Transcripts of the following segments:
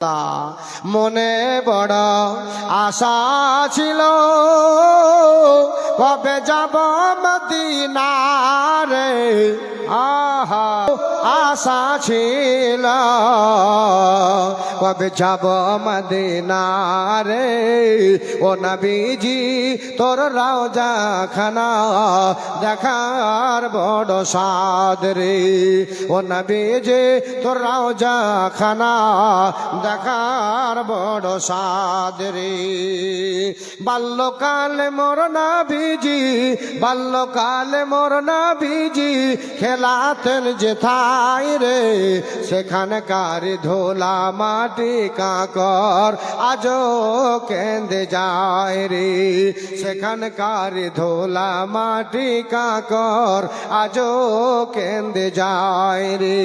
তা মনে বড় আশা ছিল। কবে যাব মদিনারে? আহা। আশা ছিল কবে যাব মদিনারে ও নবীজি তোর রাজা খানা দেখার বড় সাদ রে ও নবীজি তোর রাজা খানা দেখার বড় সাদ রে বাল্যকালে মোর নাবিজি বাল্যকালে মোর নাবিজি খেলাতেন যে থাই রে সেখানে কারি ধোলা মাটি কাকর আজও কেঁদে যায় রে। সেখানে কারি ধোলা মাটি কাকর আজও কেঁদে যায় রে।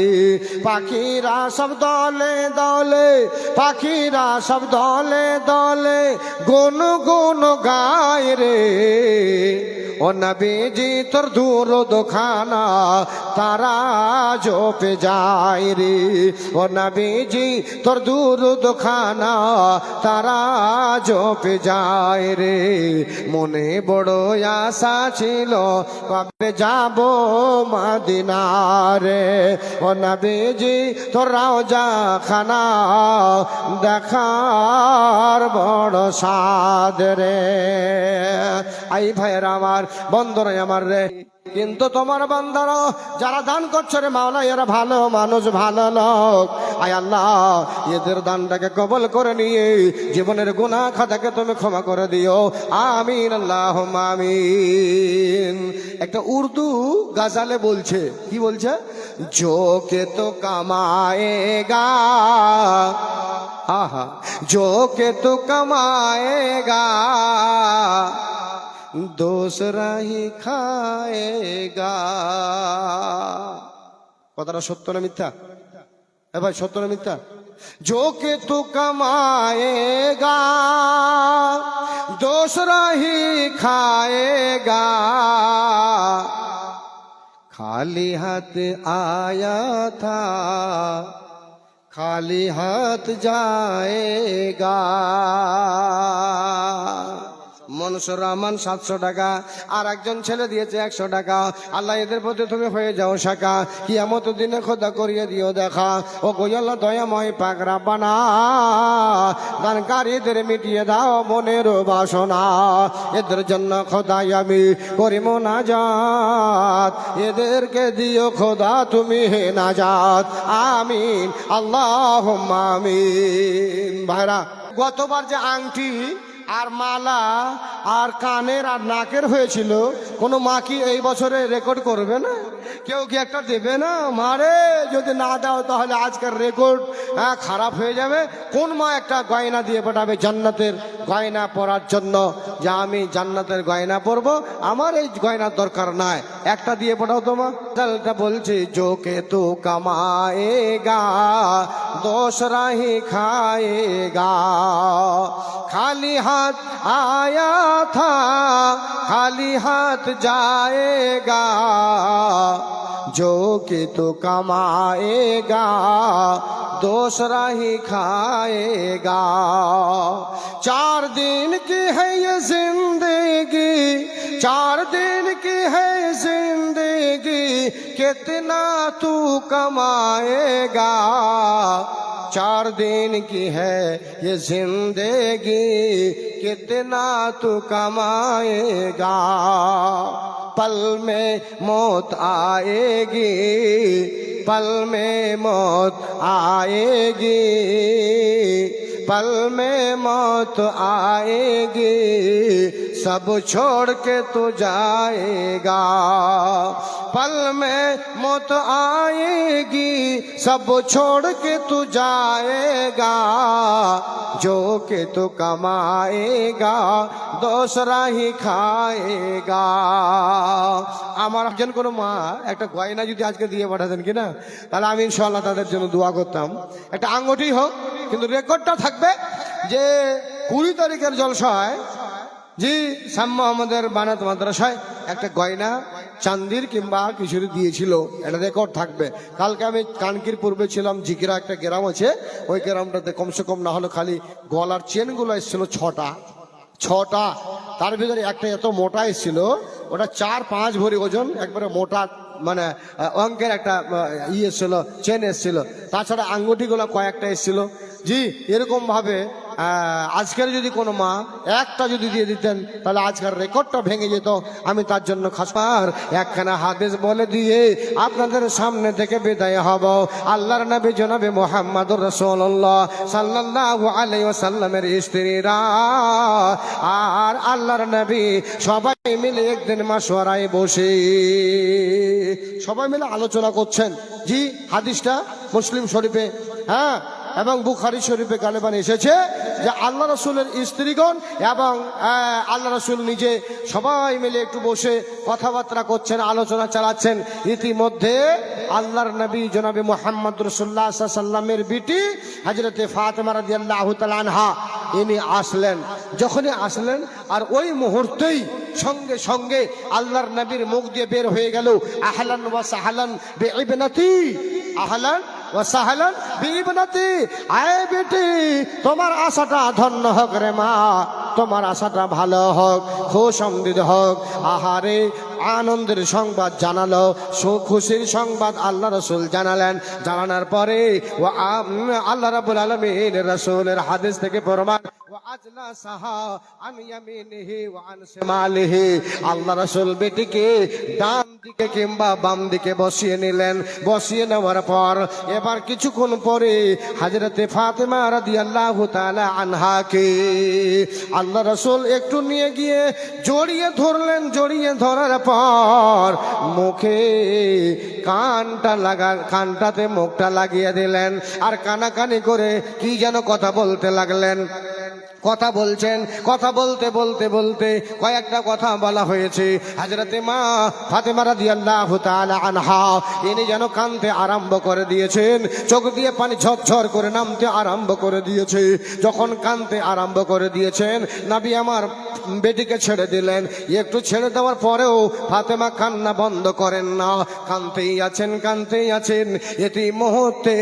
পাখিরা সব দলে দলে, পাখিরা সব দলে দলে গুন গুন গায় রে। ও নবীজি, তোর দূর দোখানা তারা জোপে যায় রে। ও নবীজি, তোর দূর দোখানা তারা জোপে যায় রে। মনে বড় আশা ছিল, কবে যাব মাদিনারে। ও নবীজি, তোর রাজা খানা দেখার বড় সাদ রে। আই ভাইয়ের, আমার বন্ধ আমার রে। কিন্তু তোমার বান্দার, যারা দান করছে রে মাওলা, এরা ভালো মানুষ, ভালো লোক। আয় আল্লাহ, এদের দানটাকে কবল করে নিয়ে জীবনের গুণা খাতাকে তুমি ক্ষমা করে দিও। আমিন আল্লাহ আমিন। একটা উর্দু গাজালে বলছে, কি বলছে? জোকে তো কামায়েগা। আহা জোকে তো কামায়েগা। দোসরা হি খায়েগা। কথাটা সত্য না মিথ্যা? হ্যাঁ ভাই, সত্য না মিথ্যা? জোকে তো কমায়েগা দোসরা হি খায়েগা। খালি হাত আয়া থা, খালি হাত যায়েগা। মনসুর রহমান সাতশো টাকা আর একজন ছেলে দিয়েছে একশো টাকা। আল্লাহ এদের প্রতি তুমি হয়ে যাও শাখা কি এমত দিনে খোদা করিয়ে দিও দেখা। ও গোয়াল্লা দয়াময় পাকরা বানা দানকারীদের মিটিয়ে দাও মনের বাসনা। এদের জন্য খোদাই আমি করিম না যাত এদেরকে দিও খোদা তুমি হে না যাত আমিন আল্লাহ আমিন। ভাইরা, গতবার যে আংটি আর মালা আর কানের আর নাকের হয়েছিল। কোনো মা কি এই বছরে রেকর্ড করবে না? কেউ কি একটা দেবে না? মারে যদি না দাও তাহলে আজকের রেকর্ড হ্যাঁ খারাপ হয়ে যাবে। কোন মা একটা গয়না দিয়ে পাঠাবে জান্নাতের গয়না পরার জন্য? যে আমি জান্নাতের গয়না পরবো, আমার এই গয়নার দরকার নাই। একটা দিয়ে পড়াও তো মা চালটা বলছি জোকে তু কামায়েগা দোষ রাহি খায়েগা খালি হাত আয়া থা খালি হাত যায়েগা जो कि तो कमाएगा दूसरा ही खाएगा चार दिन की है ये ज़िंदगी चार दिन की है ज़िंदगी, कितना तू कमाएगा? चार दिन की है ये ज़िंदगी, कितना तू कमाएगा? पल में मौत आएगी, पल में मौत आएगी, पल में मौत आएगी सब छोड़ के तू जाएगा पल में मौत आएगी सब छोड़ के तू जाएगा जो के तू कमाएगा दूसरा ही খায়েগা আমার একজন কোনো মা একটা গয়না যদি আজকে দিয়ে পাঠাতেন কিনা তাহলে আমি ইনশাল্লাহ তাদের জন্য দোয়া করতাম একটা আঙ্গুটি হোক কিন্তু রেকর্ডটা থাকবে যে কুড়ি তারিখের জলসায় জি সাম্য আমাদের বানাত মাদ্রাসায় একটা গয়না চান্দির কিংবা কিছুর দিয়েছিল। এটা রেকর্ড থাকবে। কালকে আমি কানকির পূর্বে ছিলাম জিকিরা একটা গ্রাম আছে ওই গ্রামটাতে কমসে কম না হলো খালি গলার চেনগুলো এসেছিল ছটা। ছটা। তার ভিতরে একটা এত মোটা এসেছিল ওটা চার পাঁচ ভরি ওজন একবারে মোটা মানে অঙ্কের একটা আহ, ই এসেছিল চেন এসেছিল। তাছাড়া আঙ্গুঠিগুলো কয়েকটা এসেছিল। জি এরকম ভাবে আহ, আজকের যদি কোনো মা একটা যদি দিয়ে দিতেন, তাহলে আজকের রেকর্ডটা ভেঙে যেত। আমি তার জন্য খাসপার একখানা হাদিস বলে দিয়ে আপনাদের সামনে থেকে বিদায় হব। আল্লাহর নবী জনাবে মোহাম্মদুর রসুল্লাহ সাল্লাল্লাহু আলাইহি ওয়াসাল্লামের স্ত্রীরা। আর আল্লাহর নবী সবাই মিলে একদিন মাসোয়ারায় বসে। সবাই মিলে আলোচনা করছেন। জি, হাদিসটা মুসলিম শরীফে হ্যাঁ? এবং বুখারি শরীফে গালেবান এসেছে যে আল্লাহ রসুলের স্ত্রীগণ এবং আল্লাহ রসুল নিজে সবাই মিলে একটু বসে কথাবার্তা করছেন, আলোচনা চালাচ্ছেন। ইতিমধ্যে আল্লাহর নবী জনাবি মোহাম্মদ রসুল্লাহ সাল্লামের বিটি হজরতে ফাতেমা রাদিয়াল্লাহু তাআলা আনহা, ইনি আসলেন। যখনই আসলেন, আর ওই মুহূর্তেই সঙ্গে সঙ্গে আল্লাহর নবীর মুখ দিয়ে বের হয়ে গেল, আহলান ওয়া সাহালান বিইবনাতি, আহলান ও সাহলান, বিবনতি, আয় বেটি, তোমার আশাটা ধন্য হোক রে মা, তোমার আশাটা ভালো হোক খুশমদিদ হোক। আহারে, আনন্দের সংবাদ জানালো সু- খুশির সংবাদ আল্লাহ রসুল জানালেন। জানানোর পরে, ও আল্লাহ রাবুল আলমিন রসুলের হাদিস থেকে প্রমাণ আল্লাহ রাসূল বেটিকে ডান দিকে কিংবা বাম দিকে বসিয়ে নিলেন। বসিয়ে নেওয়ার পর এবার কিছুক্ষণ পরে হযরতে ফাতেমা রাদিয়াল্লাহু তাআলা আনহাকে আল্লাহ রসুল একটু নিয়ে গিয়ে জড়িয়ে ধরলেন। জড়িয়ে ধরার পর মুখে কানটা লাগা, কানটাতে মুখটা লাগিয়ে দিলেন। আর কানাকানি করে কি যেন কথা বলতে লাগলেন। কথা বলছেন, কথা বলতে বলতে বলতে কয়েকটা কথা বলা হয়েছে। হাজরতে মা ফাতেমা রাদিয়াল্লাহু তাআলা আনহা, ইনি যেন কানতে আরম্ভ করে দিয়েছেন, চোখ দিয়ে পানি ঝরঝর করে নামতে আরম্ভ করে দিয়েছে। যখন কানতে আরম্ভ করে দিয়েছেন, নাবি আমার বেটিকে ছেড়ে দিলেন। একটু ছেড়ে দেওয়ার পরেও ফাতেমা কান্না বন্ধ করেন না। কানতেই আছেন কানতেই আছেন। এটি মুহূর্তে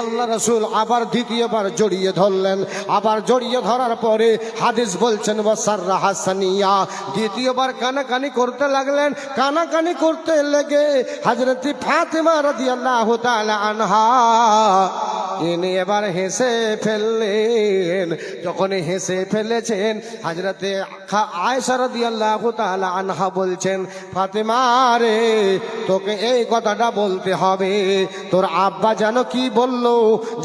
আল্লাহ রসুল আবার দ্বিতীয়বার জড়িয়ে ধরলেন। আবার জড়িয়ে ধরার পরে হাদিস বলছেন ওয়াসাররা হাসানিয়া। দ্বিতীয়বার কানাকানি করতে লাগলেন। কানাকানি করতে লেগে হাজরতি ফাতেমা রাদিয়াল্লাহু তাআলা আনহা ইনি এবার হেসে ফেললেন। যখন হেসে ফেলেছেন, হাজরতে আয়সা রাদিয়াল্লাহু তাআলা আনহা বলছেন, ফাতেমা রে, তোকে এই কথাটা বলতে হবে। তোর আব্বা যেন কি বলল,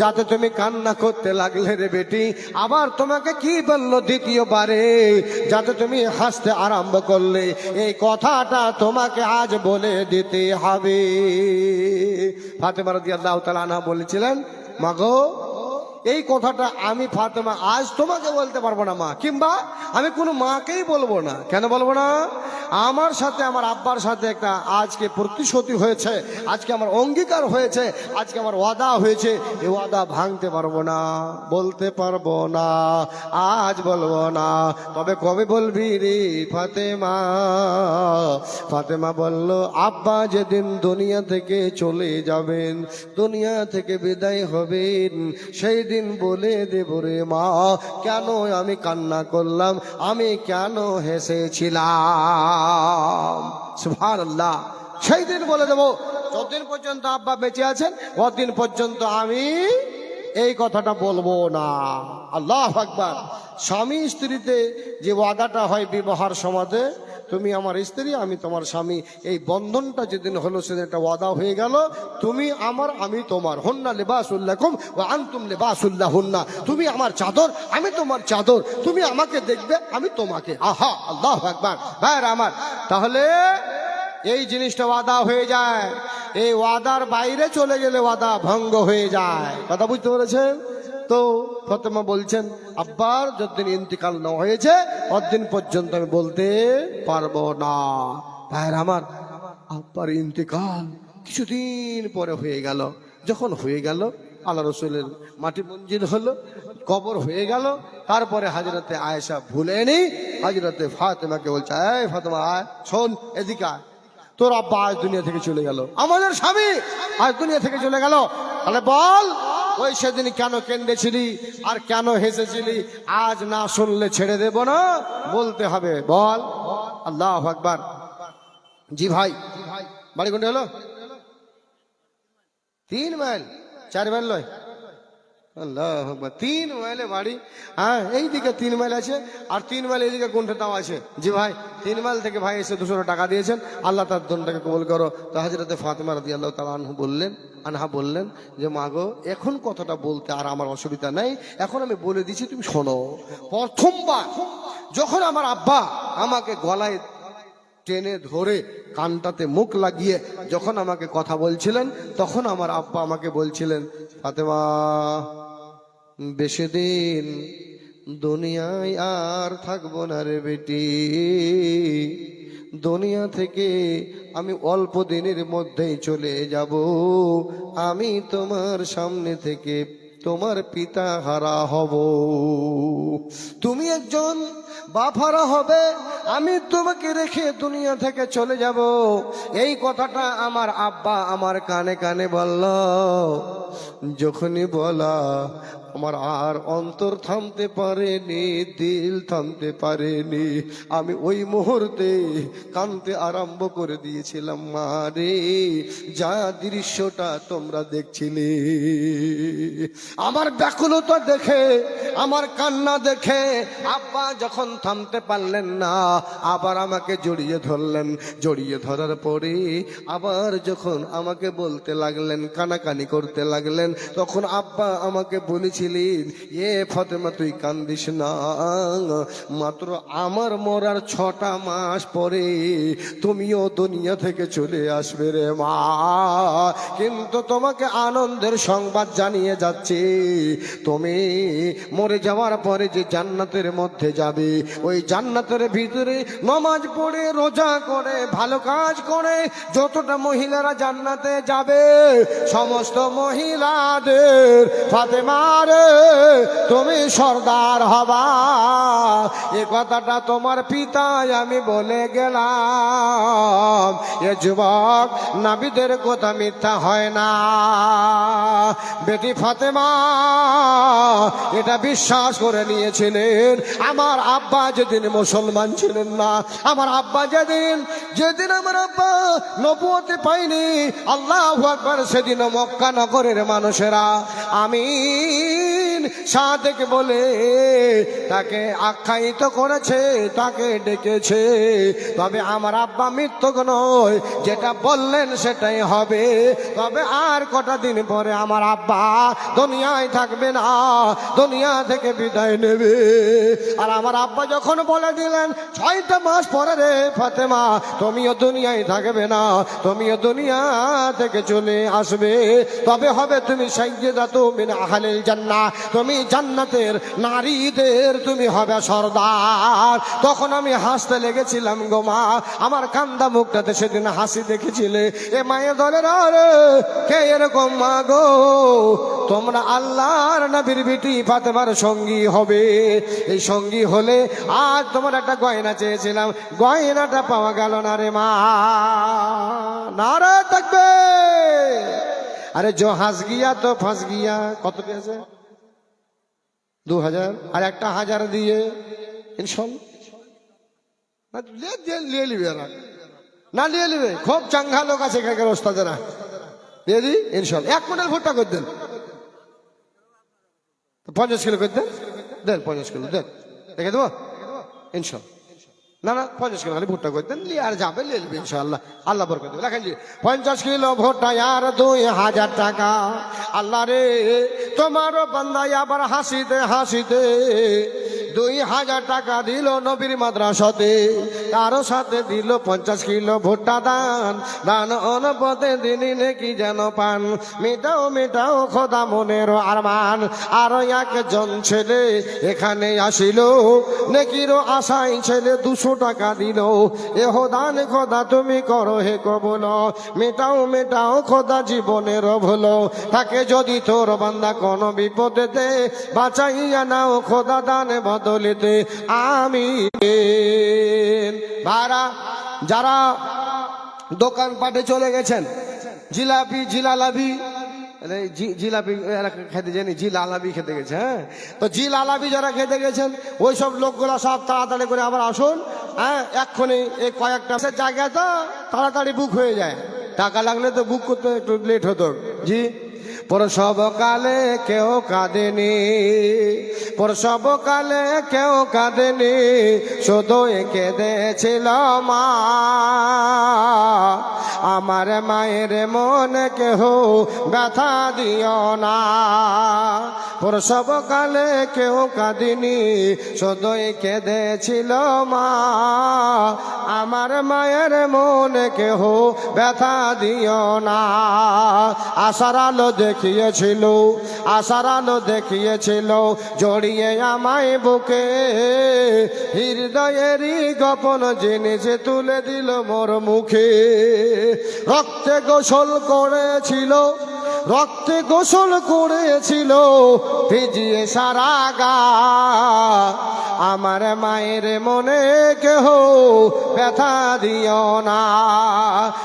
যাতে তুমি কান্না করতে লাগলে রে বেটি। আবার তোমাকে কি বলল দ্বিতীয়বারে, যাতে তুমি হাসতে আরম্ভ করলে। এই কথাটা তোমাকে আজ বলে দিতে হবে। ফাতেমা রাদিয়াল্লাহু তালা আনহা বলেছিলেন মাগো এই কথাটা আমি ফাতেমা আজ তোমাকে বলতে পারব না, মা। কিংবা আমি কোনো মাকেই বলব না। কেন বলব না? আমার সাথে, আমার আব্বার সাথে একটা আজকে প্রতিশ্রুতি হয়েছে, আজকে আমার অঙ্গীকার হয়েছে, আজকে আমার ওয়াদা হয়েছে এই ওয়াদা ভাঙতে পারব না, বলতে পারব না, আজ বলব না। তবে কবে বলবি রে ফাতেমা? ফাতেমা বলল, আব্বা যেদিন দুনিয়া থেকে চলে যাবেন, দুনিয়া থেকে বিদায় হবেন, সেই দিন বলে দেব রে মা, কেন আমি কান্না করলাম, আমি কেন হেসেছিলাম? সুবহানাল্লাহ। সেই দিন বলে দেবো, যতদিন পর্যন্ত আব্বা বেঁচে আছেন কতদিন পর্যন্ত আমি এই কথাটা বলব না। আল্লাহ আকবার। স্বামী স্ত্রীতে যে ওয়াদাটা হয় বিবাহর সমাজে তুমি আমার স্ত্রী, আমি তোমার স্বামী। এই বন্ধনটা যেদিন হলো, সেদিন একটা ওয়াদা হয়ে গেল। তুমি আমার, আমি তোমার। হন্না লেবাসুল্লাহম ও আন্তুম লেবাসুল্লাহ হন্না তুমি আমার চাদর, আমি তোমার চাদর। তুমি আমাকে দেখবে, আমি তোমাকে। আহা, আল্লাহ আকবার। ভাইর আমার। তাহলে এই জিনিসটা ওয়াদা হয়ে যায়। এই ওয়াদার বাইরে চলে গেলে ওয়াদা ভঙ্গ হয়ে যায়। কথা বুঝতে পেরেছেন? তো ফতেমা বলছেন, আব্বার যতদিন ইন্তিকাল না হয়েছে, অতদিন পর্যন্ত আমি বলতে পারব না। ভাইয়ের আমার আব্বার ইন্তিকাল কিছুদিন পরে হয়ে গেল। যখন হয়ে গেল, আল্লাহ রসুলের মাটি মঞ্জিল হলো, কবর হয়ে গেল, তারপরে হাজরতে আয়েশা ভুলেনি হাজরতে ফাতেমাকে বলছে, এই ফাতেমা, আয়, শোন, এদিকে আয়। তোর আব্বা আজ দুনিয়া থেকে চলে গেল। আমাদের স্বামী আজ দুনিয়া থেকে চলে গেল। তাহলে বল ওই সেদিন কেন কেন্দেছিলি আর কেন হেসেছিলি? আজ না শুনলে ছেড়ে দেব না। বলতে হবে, বল। আল্লাহ আকবার। জি ভাই, বাড়ি কোনটা হলো? তিন মাইল, চার মাইল নয়। আল্লাহ। তিন মাইলে বাড়ি। হ্যাঁ এইদিকে তিন মাইল আছে, আর তিন মাইল এইদিকে কোনটা তাও আছে। জি ভাই, তিন মাইল থেকে ভাই এসে দুশো টাকা দিয়েছেন। আল্লাহ তার দনটাকে কবল করো। তো হাজরতে ফাতেমা রাদি আল্লাহ তালা আনহু বললেন, আনহা বললেন যে, মা গো, এখন কথাটা বলতে আর আমার অসুবিধা নেই। এখন আমি বলে দিচ্ছি, তুমি শোনো। প্রথমবার যখন আমার আব্বা আমাকে গলায় টেনে ধরে কানটাতে মুখ লাগিয়ে যখন আমাকে কথা বলছিলেন, তখন আমার আব্বা আমাকে বলছিলেন, ফাতেমা বেশি দিন দুনিয়ায় আর থাকব না রে বেটি। দুনিয়া থেকে আমি অল্প দিনের মধ্যেই চলে যাব। আমি তোমার সামনে থেকে তোমার পিতা হারা হব। তুমি একজন বাফারা হবে। আমি তোমাকে রেখে দুনিয়া থেকে চলে যাব। এই কথাটা আমার আব্বা আমার কানে কানে বলল। যখনই বলা, আমার আর অন্তর থামতে পারেনি, দিল থামতে পারেনি, আমি ওই মুহূর্তে কানতে আরম্ভ করে দিয়েছিলাম, মা রে, যা দৃশ্যটা তোমরা দেখছিলে। আমার ব্যাকুলতা দেখে, আমার কান্না দেখে আব্বা যখন থামতে পারলেন না আবার আমাকে জড়িয়ে ধরলেন। জড়িয়ে ধরার পরে আবার যখন আমাকে বলতে লাগলেন, কানাকানি করতে লাগলেন, তখন আব্বা আমাকে বলেছিলেন, এ ফতেমা, তুই কান্দিস না। মাত্র আমার মরার ছটা মাস পরে তুমিও দুনিয়া থেকে চলে আসবে রে মা। কিন্তু তোমাকে আনন্দের সংবাদ জানিয়ে যাচ্ছে। তুমি মরে যাওয়ার পরে যে জান্নাতের মধ্যে যাবে, ওই জান্নাতের ভিতরে নমাজ পড়ে, রোজা করে, ভালো কাজ করে, যতটা মহিলারা জান্নাতে যাবে, সমস্ত মহিলাদের ফাতেমারে তুমি সর্দার হবা। এ কথাটা তোমার পিতায় আমি বলে গেলাম। এ যুবক, নাবিদের কথা মিথ্যা হয় না। বেটি ফাতেমা, এটা বিশ্বাস করে নিয়েছিলেন। আমার আব্বা যেদিন মুসলমান ছিলেন না আমার আব্বা যেদিন যেদিন আমার আব্বা নবুয়তে পাইনি আল্লাহ আকবার সেদিন মক্কা নগরের মানুষেরা। আমিন। সাদেক বলে, তাকে আখ্যায়িত করেছে, তাকে ডেকেছে। তবে আমার আব্বা মৃত্যুক নয়, যেটা বললেন সেটাই হবে। তবে আর কটা দিন পরে আমার আব্বা দুনিয়ায় থাকবে না, দুনিয়া থেকে বিদায় নেবে। আর আমার আব্বা যখন বলে দিলেন, ছয়টা মাস পরে রে ফাতেমা, তুমিও দুনিয়ায় থাকবে না, তুমিও দুনিয়া থেকে চলে আসবে। তবে হবে তুমি সাইজে সাইয়েদা তুমি আহলিল জান্নাহ তুমি জান্নাতের নারীদের তুমি হবে সর্দার। তখন আমি হাসতে লেগেছিলাম গো মা, আমার কান্দা মুখটাতে সেদিন হাসি দেখেছিলে। এ মায়ের দলের আরে, কে এরকম মা গো? তোমরা আল্লাহর নবীর বিটি ফাতেমার সঙ্গী হবে। এই সঙ্গী হলে আজ তোমার একটা গয়না চেয়েছিলাম। গয়নাটা পাওয়া গেল না রে মা। নারা থাকবে। আরে জো হাস গিয়া তো ফাঁস গিয়া, কত পেয়েছে? দু হাজার আর একটা হাজার দিয়ে ইনশাল্লাহ। না, নিয়ে নিবে খুব লোক আছে দিয়ে এক পঞ্চাশ কিলো করে দেন পঞ্চাশ কিলো দেন। দেখে দেবো? ইনশাল্লাহ। না না, পঞ্চাশ কিলো খালি ভুট্টা করে দেন আর যাবে, নিয়ে নেবে ইনশাল্লাহ আল্লাহ বরকত দেবে। লেখেন জি পঞ্চাশ কিলো ভুট্টা আর দুই হাজার টাকা। আল্লাহ রে, তোমারও বান্দাই আবার হাসিতে হাসিতে দুই হাজার টাকা দিল নবীর মাদ্রাসাতে, তারও সাথে দিল পঞ্চাশ কিলো ভুট্টা দান দান অনপদে দিনই নাকি যেন পান। মেটাও মেটাও খোদা মনের আরমান। আরও একজন ছেলে এখানে আসিল। নেকির আশাই ছেলে দুশো টাকা দিল। এহ দান খোদা তুমি করো হে কবল। মেটাও মেটাও খোদা জীবনের ভুল। তাকে যদি তোর বান্দা কোন বিপদেতে বাঁচাইয়া নাও খোদা দান বদলিতে আমি ভাড়া, যারা দোকান পাটে চলে গেছেন, জিলাপি, জিলালাবি জিলাপি খেতে জানি জি লালাবি খেতে গেছে হ্যাঁ? তো জি লালাবি যারা খেতে গেছেন ওই সব লোকগুলো সব তাড়াতাড়ি করে আবার আসুন হ্যাঁ? এক্ষুনি এই কয়েকটা জায়গা তো তাড়াতাড়ি বুক হয়ে যায়। টাকা লাগলে তো বুক করতে একটু লেট হতো। জি? প্রসবকালে কেউ কাঁদেনি, প্রসবকালে কেউ কাঁদেনি, শুধু কেঁদেছিল মা। আমার মায়ের মনে কেহ ব্যথা দিও না। প্রসবকালে কেউ কাঁদিনি শুধুই কেঁদেছিল মা। আমার মায়ের মনে কেহ ব্যথা দিও না। আশার আলো দেখিয়েছিল আলো দেখিয়েছিল, জড়িয়ে আমায় বুকে। হৃদয়েরই গোপন জিনিস তুলে দিল মোর মুখে। রক্তে গোসল করেছিল রক্তে গোসল করেছিল, ভিজিয়ে সারা গা। আমার মায়ের মনে কেহ ব্যথা দিও না।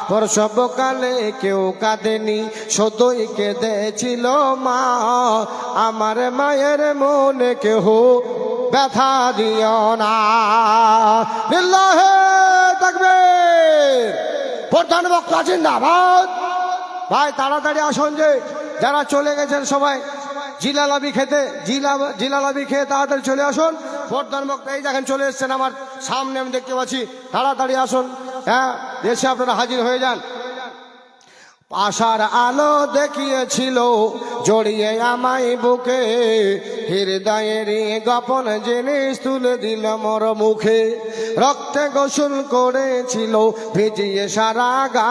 প্রসবকালে কেউ কাঁদেনি সদই কেঁদেছিল মা। আমার মায়ের মনে কেহ ব্যথা দিও না। লিল্লাহে তাকবীর। প্রধান বক্তা জিন্দাবাদ। ভাই, তাড়াতাড়ি আসুন যে, যারা চলে গেছেন সবাই। জিলালাবি খেতে, জিলা জিলালাবি খেয়ে তাড়াতাড়ি চলে আসুন। ভোট বক্তা এই দেখেন চলে এসছেন আমার সামনে, আমি দেখতে পাচ্ছি। তাড়াতাড়ি আসুন। হ্যাঁ এসে আপনারা হাজির হয়ে যান। আশার আলো দেখিয়েছিল, জড়িয়ে আমায় বুকে। হৃদয়ের গোপন জিনিস তুলে দিল মোর মুখে। রক্তে গোসল করেছিল, ভিজিয়ে সারা গা।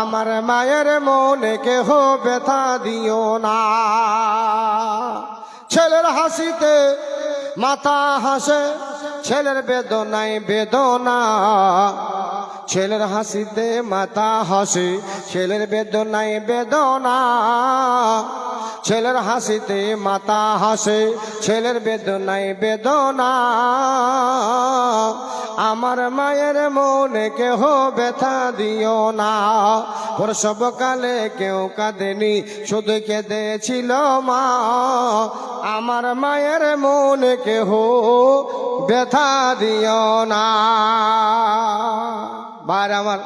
আমার মায়ের মনে কেহ ব্যথা দিও না। ছেলের হাসিতে মাথা হাসে ছেলের বেদনায় বেদনা। ছেলের হাসিতে মাথা হাসে, ছেলের বেদনায় বেদনা। ছেলের হাসিতে মাথা হাসে, ছেলের বেদনায় বেদনা। আমার মায়ের মনে কেহ ব্যথা দিও না। প্রসবকালে কেউ কাঁদেনি, শুধু কেঁদেছিল মা। আমার মায়ের মনে কেহ ব্যথা দিও না। বার আমার